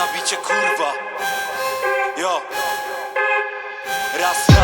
Redobę nabicie kurwa. Raz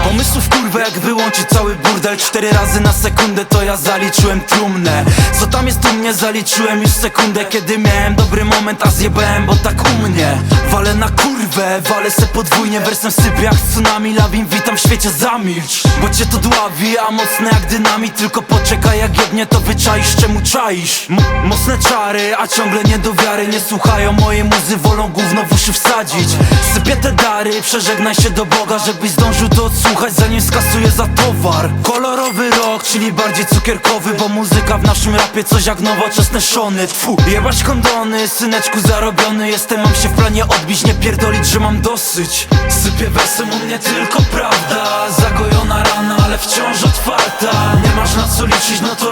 Pomysłów kurwa jak wyłączyć cały burdel. Cztery razy na sekundę to ja zaliczyłem trumnę. Co tam jest u mnie zaliczyłem już sekundę Kiedy miałem dobry moment a zjebałem bo tak u mnie. Walę na kurwę, walę se podwójnie Wersem sypię jak tsunami, lawin witam w świecie zamilcz. Bo cię to dławi, a mocne jak dynamit. Tylko poczekaj jak jebnie to wyczaisz czemu czaisz? M Mocne czary, a ciągle nie do wiary Nie słuchają. Mojej muzy, wolą gówno w uszy wsadzić. Sypię te dary, przeżegnaj się do Boga Żebyś zdążył to odsłuchać zanim skasuję za towar. Kolorowy rok, czyli bardziej cukierkowy Bo muzyka w naszym rapie coś jak nowoczesne szony. Tfu, jebać kondony, syneczku zarobiony Jestem, mam się w planie odbić, nie pierdolić, że mam dosyć. Sypię wersem u mnie tylko prawda Zagojona rana, ale wciąż otwarta. Nie masz na co liczyć, no to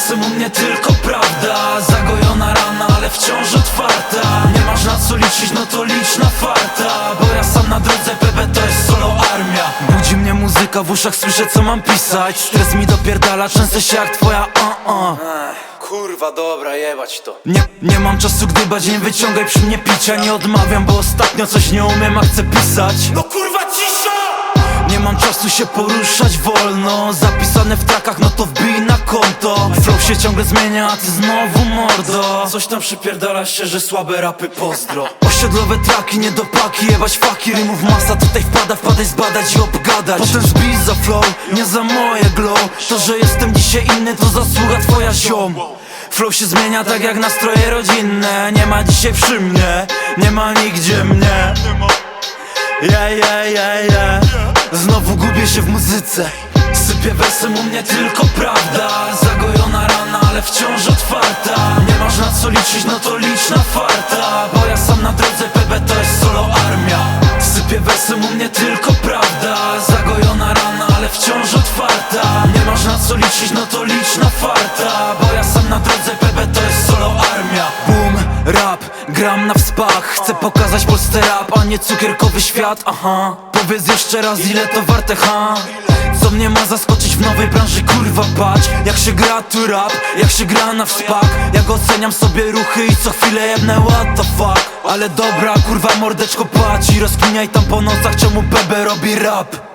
Wersem u mnie tylko prawda. Zagojona rana, ale wciąż otwarta. Nie masz na co liczyć, no to licz na farta. Bo ja sam na drodze, PB to jest solo armia. Budzi mnie muzyka, w uszach słyszę co mam pisać. Stres mi dopierdala, często się jak twoja uh-uh Kurwa dobra jebać to. Nie, nie mam czasu gdybać, nie wyciągaj przy mnie picia. Nie odmawiam, bo ostatnio coś nie umiem, a chcę pisać. No kurwa mam czasu się poruszać wolno. Zapisane w trakach, no to wbij na konto. Flow się ciągle zmienia, a ty znowu mordo. Coś tam przypierdala się, że słabe rapy pozdro. Osiedlowe traki, nie do paki, jebać faki. Rymów masa, tutaj wpada, wpadaj zbadać i obgadać. Potem zbij za flow, nie za moje glow. To, że jestem dzisiaj inny, to zasługa twoja ziom. Flow się zmienia tak jak nastroje rodzinne. Nie ma dzisiaj przy mnie, nie ma nigdzie mnie. Yeah, yeah, yeah, yeah Znowu gubię się w muzyce. Sypię wersem u mnie tylko prawda. Zagojona rana, ale wciąż otwarta. Nie masz na co liczyć, no to licz na farta. Bo ja sam na drodze, PB to jest solo armia. Sypię wersem u mnie tylko prawda. Zagojona rana, ale wciąż otwarta. Nie masz na co liczyć, no to licz na farta. Bo ja sam na drodze, PB to jest solo armia. Boom, rap, gram na wspach. Chcę pokazać Polsce rap, a nie cukierkowy świat, aha Powiedz jeszcze raz ile to warte, ha? Co mnie ma zaskoczyć w nowej branży, kurwa patrz. Jak się gra tu rap, jak się gra na wspak. Jak oceniam sobie ruchy i co chwilę jedne what the fuck? Ale dobra, kurwa mordeczko patrz I rozkminiaj tam po nocach czemu Bebe robi rap